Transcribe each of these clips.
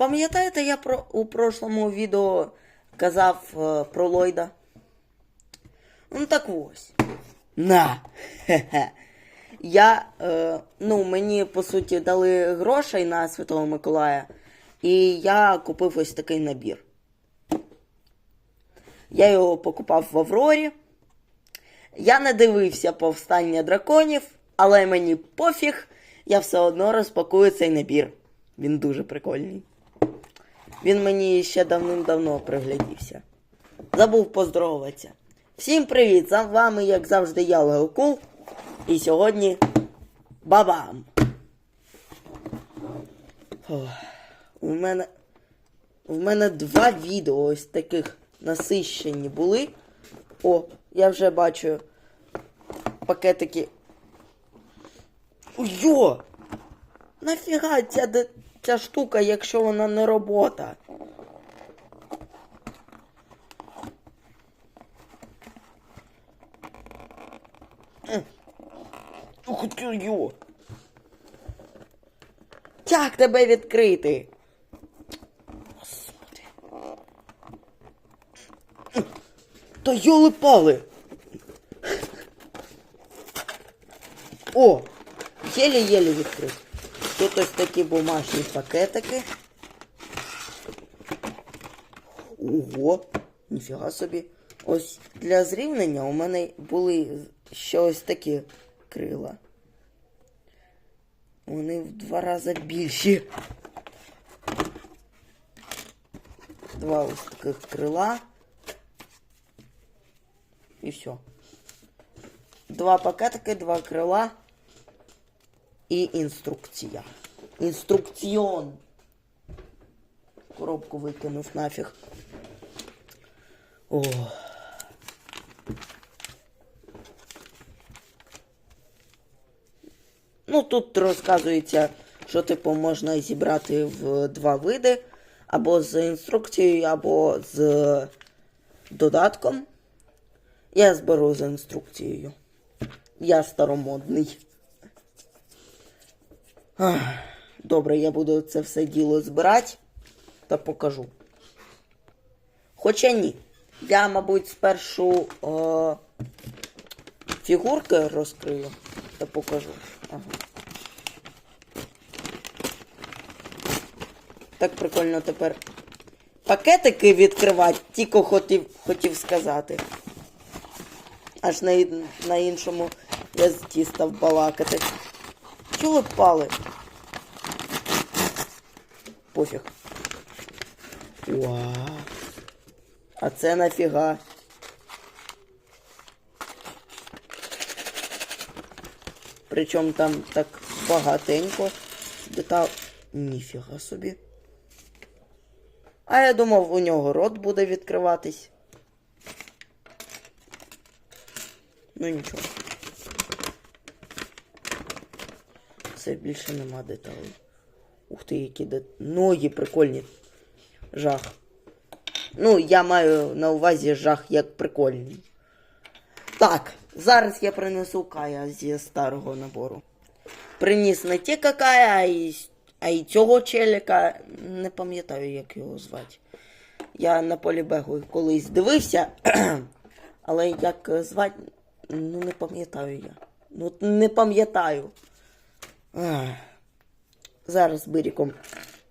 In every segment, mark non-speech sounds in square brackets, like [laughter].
Пам'ятаєте, я про, у прошлому відео казав е, про Ллойда? Ну так ось. На. [laughs] Я, е, ну, мені по суті дали грошей на Святого Миколая, і я купив ось такий набір. Я його покупав в Аврорі. Я не дивився повстання драконів, але мені пофіг, я все одно розпакую цей набір. Він дуже прикольний. Він мені ще давним-давно приглядівся. Забув поздороватися. Всім привіт! З вами, як завжди, я Леокул. І сьогодні бабам! Ох, У мене. У мене два відео ось таких насищені були. О, я вже бачу пакетики. Йо! Нафіга ця, де- ця штука, якщо вона не робота? Ти, йо! Як тебе відкрити? Господи. Та йоли пали. О! Єлі-єлі відкрив. Тут ось такі бумажні пакетики. Ого, ніфіга собі. Ось для зрівнення у мене були ще ось такі крила. Вони в два рази більші. Два ось таких крила. І все. Два пакетики, два крила і інструкція. Інструкціон. Коробку викинув нафіг. О. Ну, тут розказується, що типу можна зібрати в два види, або з інструкцією, або з додатком. Я зберу з інструкцією. Я старомодний. Добре, я буду це все діло збирати та покажу. Хоча ні. Я, мабуть, спершу е, фігурки розкрию та покажу. Ага. Так прикольно тепер пакетики відкривати, тільки хотів, хотів сказати. Аж на, на іншому язикі став балакати. Чого пали? Пофіг. Вау. А це нафіга? Причому там так багатенько детал. Ніфіга собі. А я думав, у нього рот буде відкриватись. Ну нічого. Це більше нема деталей. Ух ти, які де... ноги прикольні. Жах. Ну, я маю на увазі жах як прикольний. Так, зараз я принесу Кая зі старого набору. Приніс не ті какая, а й, а й цього челіка. Не пам'ятаю, як його звати. Я на полі бегу колись дивився, [clears throat] але як е, звати, ну не пам'ятаю я. Ну, не пам'ятаю. Зараз биріком.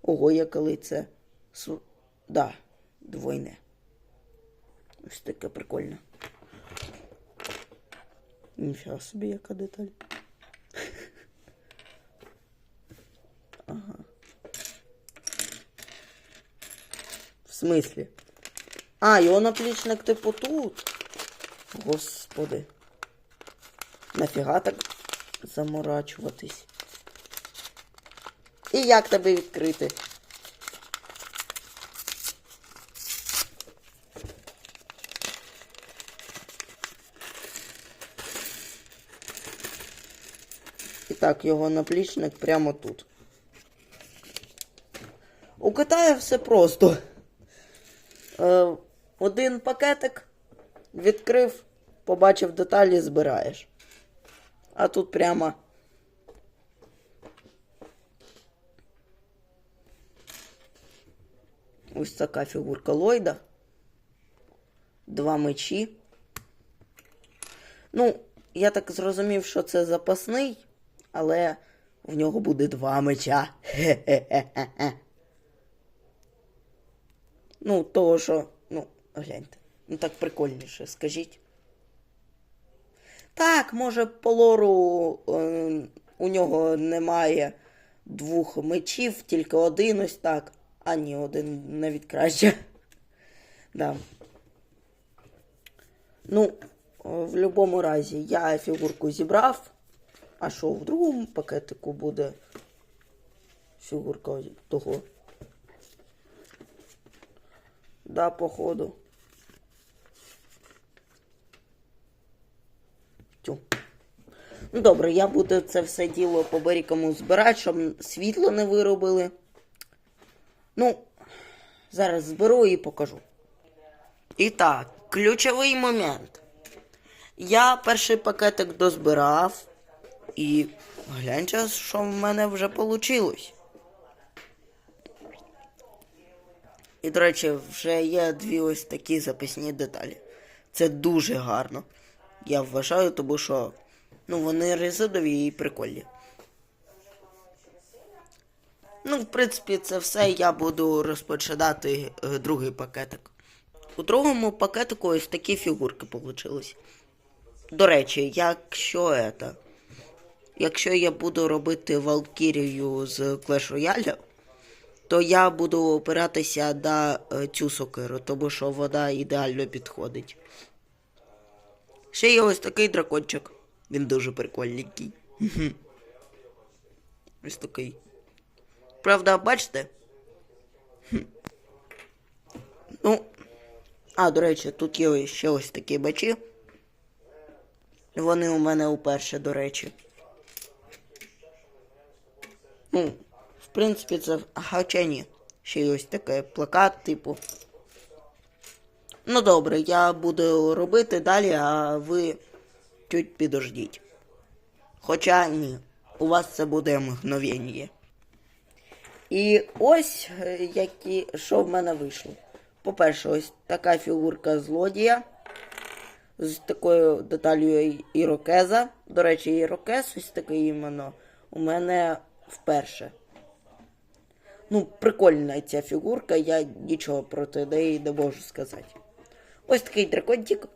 Ого, я коли це. Су... Да, двойне. Ось таке прикольне. Ніфіга собі, яка деталь. [laughs] Ага. В смислі? А, його наплічник типу тут. Господи. Нафіга так заморачуватись. І як тебе відкрити? І так, його наплічник прямо тут. У Китая все просто. Е, один пакетик відкрив, побачив деталі, збираєш. А тут прямо Ось така фігурка Ллойда. Два мечі. Ну, я так зрозумів, що це запасний, але в нього буде два меча. Хе-хе-хе-хе. [laughs] Ну, того, що. Ну, гляньте. Ну так прикольніше, скажіть. Так, може, по лору е, у нього немає двох мечів, тільки один ось так. А ні, один навіть краще. Да. Ну, в будь-якому разі, я фігурку зібрав. А що в другому пакетику буде фігурка того? Да, походу. Тю. Ну, добре, я буду це все діло по берікому збирати, щоб світло не виробили. Ну, зараз зберу і покажу. І так, ключовий момент. Я перший пакетик дозбирав, і гляньте, що в мене вже вийшло. І, до речі, вже є дві ось такі записні деталі. Це дуже гарно. Я вважаю, тому що ну, вони резидові і прикольні. Ну, в принципі, це все. Я буду розпочинати е, другий пакетик. У другому пакетику ось такі фігурки получились. До речі, якщо это, якщо я буду робити Валкірію з Clash Royale, то я буду опиратися на е, цю сокиру, тому що вона ідеально підходить. Ще є ось такий дракончик. Він дуже прикольненький. Ось такий. Правда, бачите? Ну. А, до речі, тут є ще ось такі бачі. Вони у мене уперше, до речі. Ну, в принципі, це. Хоча ні. Ще й ось такий плакат, типу. Ну добре, я буду робити далі, а ви чуть підождіть. Хоча ні, у вас це буде мгновення. І ось е, які, що в мене вийшло. По-перше, ось така фігурка злодія з такою деталью ірокеза. До речі, ірокез ось такий іменно у мене вперше. Ну, прикольна ця фігурка, я нічого проти неї не можу сказати. Ось такий дракончик.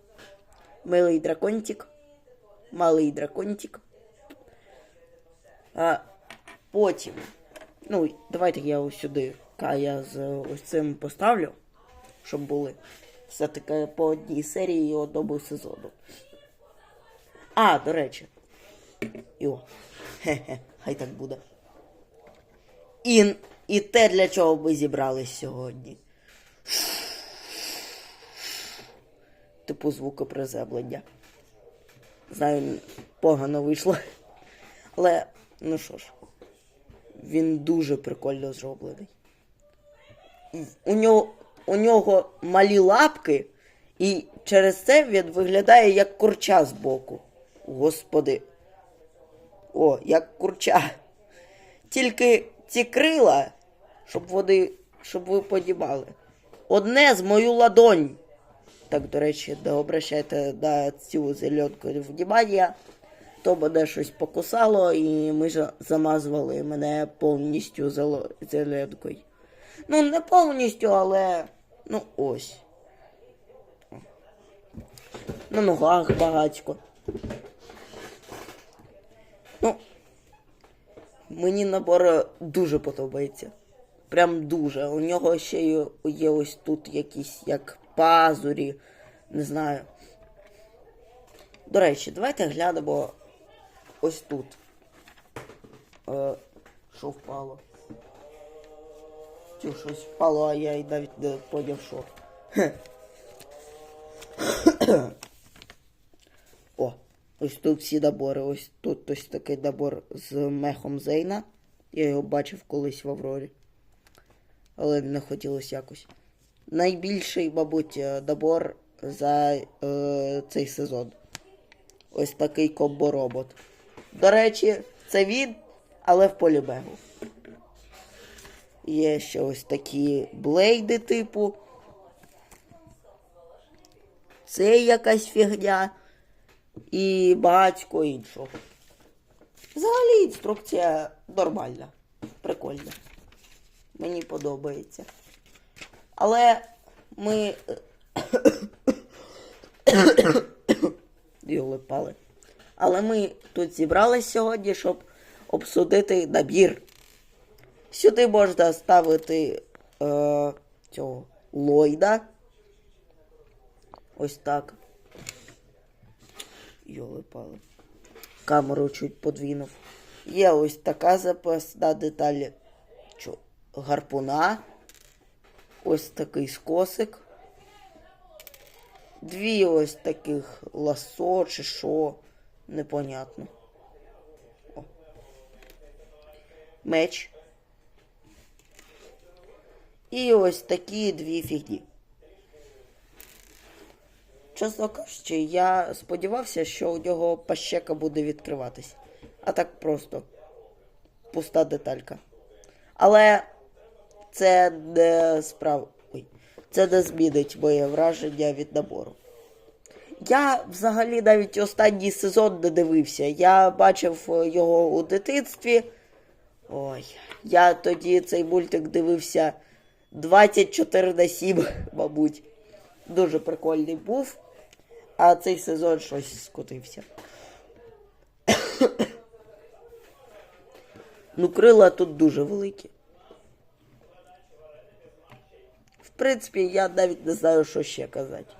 Милий дракончик. Малий дракончик. А потім. Ну, давайте я ось сюди Кая з ось цим поставлю, щоб були все-таки по одній серії і одному сезону. А, до речі. Йо. Хе-хе, хай так буде. І, і те, для чого ми зібрались сьогодні. Типу звукоприземлення. Знаю, погано вийшло. Але, ну що ж, він дуже прикольно зроблений. У нього, у нього малі лапки, і через це він виглядає як курча збоку. Господи. О, як курча. Тільки ці крила, щоб вони, щоб ви подібали. Одне з мою ладонь. Так, до речі, не обращайте на цю зеленку внимання. То мене щось покусало, і ми ж замазували мене повністю зеленкою. Ну, не повністю, але. Ну, ось. На ногах багатько. Ну, мені набор дуже подобається. Прям дуже. У нього ще є, ось тут якісь як пазурі. Не знаю. До речі, давайте глянемо ось тут. Е, що впало? Тю, щось впало, а я й навіть не поняв, що. О, ось тут всі набори. Ось тут ось такий набор з мехом Зейна. Я його бачив колись в Аврорі. Але не хотілося якось. Найбільший, мабуть, е, набор за е, цей сезон. Ось такий комбо-робот. До речі, це він, але в полібегу. Є ще ось такі блейди типу. Це якась фігня. І багатько іншого. Взагалі інструкція нормальна. Прикольна. Мені подобається. Але ми. [coughs] Йоли пали. Але ми тут зібрались сьогодні, щоб обсудити набір. Сюди можна ставити е, цього Ллойда. Ось так. Йоли пали. Камеру чуть подвинув. Є ось така запасна деталь чо, гарпуна. Ось такий скосик. Дві ось таких ласо чи що. Непонятно. О. Меч. І ось такі дві фігні. Чесно кажучи, я сподівався, що у нього пащека буде відкриватись. А так просто пуста деталька. Але це не справ... Ой. Це не змінить моє враження від набору. Я взагалі навіть останній сезон не дивився. Я бачив е, його у дитинстві. Ой, я тоді цей мультик дивився 24 на 7, [laughs] мабуть. Дуже прикольний був. А цей сезон щось скотився. [coughs] ну, крила тут дуже великі. В принципі, я навіть не знаю, що ще казати.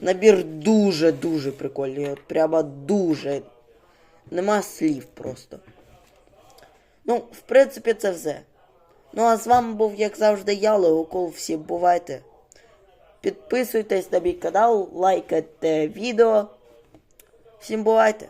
Набір дуже-дуже прикольний. От прямо дуже. Нема слів просто. Ну, в принципі, це все. Ну, а з вами був, як завжди, я, Легокол. Всім бувайте. Підписуйтесь на мій канал, лайкайте відео. Всім бувайте!